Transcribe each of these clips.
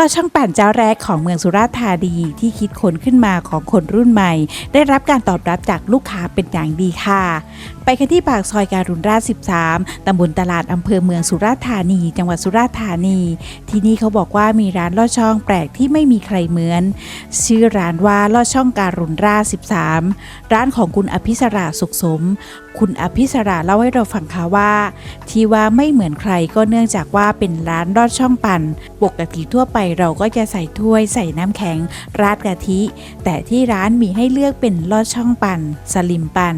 ลอดช่องปั่นเจ้าแรกของเมืองสุราษฎร์ธานีที่คิดค้นขึ้นมาของคนรุ่นใหม่ ได้รับการตอบรับจากลูกค้าเป็นอย่างดีค่ะ ไปกันที่ปากซอยการุณราช 13 ตำบลตลาดอำเภอเมืองสุราษฎร์ธานี จังหวัดสุราษฎร์ธานี ที่นี่เขาบอกว่ามีร้านลอดช่องแปลกที่ไม่มีใครเหมือน ชื่อร้านว่าลอดช่องการุณราช 13 ร้านของคุณอภิสราสุขสม คุณอภิสราเล่าให้เราฟังค่ะว่า ที่ว่าไม่เหมือนใครก็เนื่องจากว่าเป็นร้านลอดช่องปั่นปกติทั่วไปเราก็จะใส่ถ้วยใส่น้ำแข็ง ราดกะทิ แต่ที่ร้านมีให้เลือกเป็นลอดช่องปั่น สลิมปั่น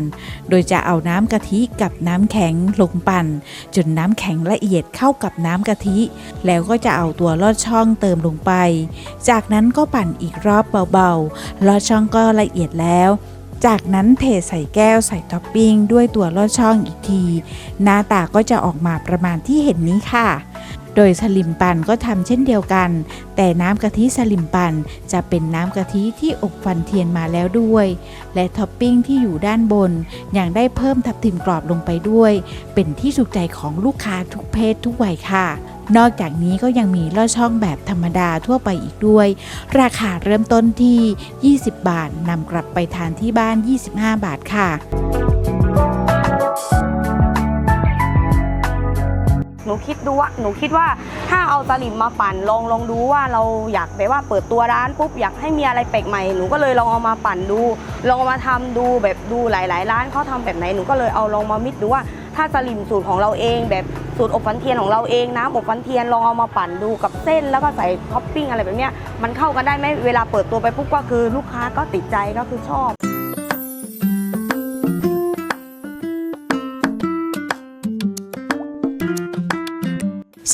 โดยจะเอาน้ำกะทิกับน้ำแข็งลงปั่น จนน้ำแข็งละเอียดเข้ากับน้ำกะทิ แล้วก็จะเอาตัวลอดช่องเติมลงไป จากนั้นก็ปั่นอีกรอบเบาๆ ลอดช่องก็ละเอียดแล้วจากนั้นเทใส่แก้วใส่ท็อปปิ้งด้วยตัวลอดช่องอีกที หน้าตาก็จะออกมาประมาณที่เห็นนี้ค่ะ โดยสลิมปันก็ทำเช่นเดียวกัน แต่น้ำกะทิสลิมปันจะเป็นน้ำกะทิที่อบฟันเทียนมาแล้วด้วย และท็อปปิ้งที่อยู่ด้านบนยังได้เพิ่มทับทิมกรอบลงไปด้วย เป็นที่ถูกใจของลูกค้าทุกเพศทุกวัยค่ะ นอกจากนี้ก็ยังมีลอดช่องแบบธรรมดาทั่วไปอีกด้วย ราคาเริ่มต้นที่ 20 บาทนำกลับไปทานที่บ้าน 25 บาทค่ะ นูคิดดูว่าหนูคิดว่าถ้าเอาสลิมมาปั่นลองลองดูว่าเราอยากแบบว่าเปิดตัวร้านปุ๊บอยากให้มีอะไรแปลกใหม่หนูก็เลยลองเอามาปั่นดู ลองเอามาทำดูแบบดูหลาย ๆ ร้านเขาทำแบบไหนหนูก็เลยเอาลองมามิดดูว่าถ้าสลิมสูตรของเราเอง แบบสูตรอบฟันเทียนของเราเองน้ำอบฟันเทียนลองเอามาปั่นดูกับเส้นแล้วก็ใส่ท็อปปิ้งอะไรแบบเนี้ยมันเข้ากันได้ไหมเวลาเปิดตัวไปปุ๊บก็คือลูกค้าก็ติดใจก็คือชอบ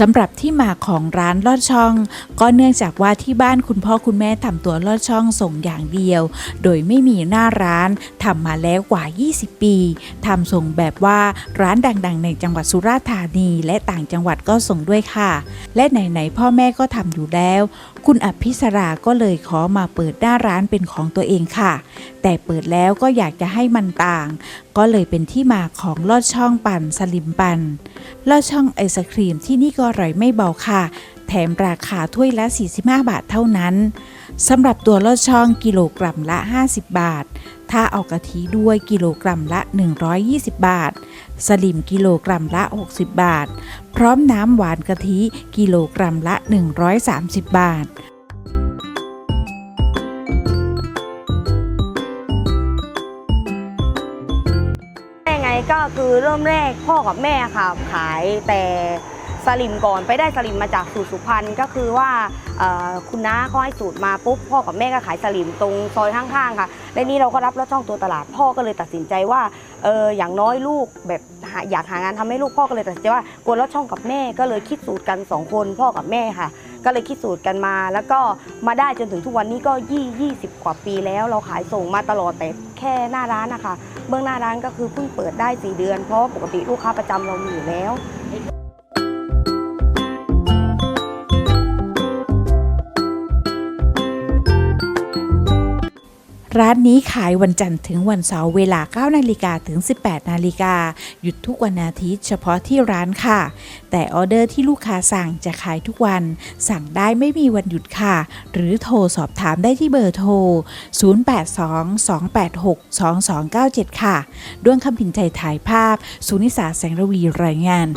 สำหรับที่มาของร้านลอดช่อง ก็เนื่องจากว่าที่บ้านคุณพ่อคุณแม่ทำตัวลอดช่องส่งอย่างเดียว โดยไม่มีหน้าร้านทำมาแล้วกว่า 20 ปีทำส่งแบบว่าร้านดังๆ ในจังหวัดสุราษฎร์ธานี และต่างจังหวัดก็ส่งด้วยค่ะ และไหนๆพ่อแม่ก็ทำอยู่แล้ว คุณอภิสราก็เลยขอมาเปิดหน้าร้านเป็นของตัวเองค่ะ แต่เปิดแล้วก็อยากจะให้มันต่าง ก็เลยเป็นที่มาของลอดช่องปั่นสลิมปั่นลอดช่องไอศครีมที่นี่ก็อร่อยไม่เบาค่ะ แถมราคาถ้วยละ 45 บาทเท่านั้นสำหรับตัวลอดช่องกิโลกรัมละ 50 บาท ถ้าเอากะทิด้วยกิโลกรัมละ 120 บาท สลิมกิโลกรัมละ 60 บาท พร้อมน้ำหวานกะทิกิโลกรัมละ 130 บาทยังไงก็คือเริ่มแรกพ่อกับแม่ค่ะขายแต่ สลิมก่อนไปได้สลิมมาจากสูตรสุพรรณก็คือว่าคุณน้าเขาให้สูตรมาปุ๊บพ่อกับแม่ก็ขายสลิมตรงซอยข้างๆค่ะและนี่เราก็รับลอดช่องตัวตลาดพ่อก็เลยตัดสินใจว่าเอออย่างน้อยลูกแบบอยากหางานทำให้ลูกพ่อก็เลยตัดสินใจว่ากวนลอดช่องกับแม่ก็เลยคิดสูตรกันสองคนพ่อกับแม่ค่ะ ก็เลยคิดสูตรกันมา แล้วก็มาได้จนถึงทุกวันนี้ก็ยี่ยี่สิบกว่าปีแล้ว เราขายส่งมาตลอดแต่แค่หน้าร้านนะคะ เบื้องหน้าร้านก็คือเพิ่งเปิดได้ 4 เดือน เพราะปกติลูกค้าประจำเรามีอยู่แล้ว ร้านนี้ขายวันจันทร์ถึงวันเสาร์เวลา 9 นาฬิกาถึง 18 นาฬิกา หยุดทุกวันอาทิตย์เฉพาะที่ร้านค่ะ แต่ออเดอร์ที่ลูกค้าสั่งจะขายทุกวัน สั่งได้ไม่มีวันหยุดค่ะ หรือโทรสอบถามได้ที่เบอร์โทร 0822862297 ค่ะ ด้วงคำพินใจถ่ายภาพ สุนิสาแสงระวีรายงาน